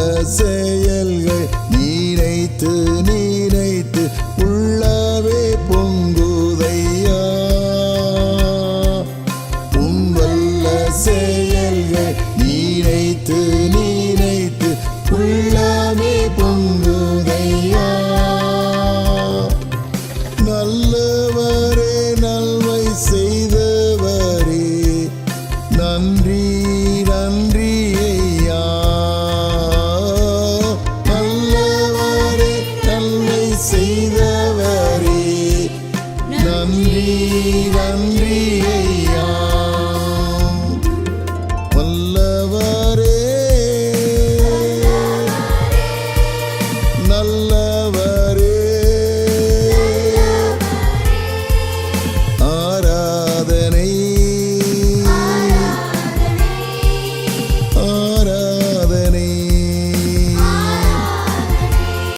நல்ல செயல்கள் நீரைத்து நீரைத்து உள்ளவே பொங்குதையா? உன் வல்ல செயல்கள் நீரைத்து நீரைத்து உள்ளவே பொங்குதையா? நல்லவரே நல்வை செய்தவரே நன்றி நன்றியே செய்தவரே. நன்றி நன்றி ஐயா வல்லவர்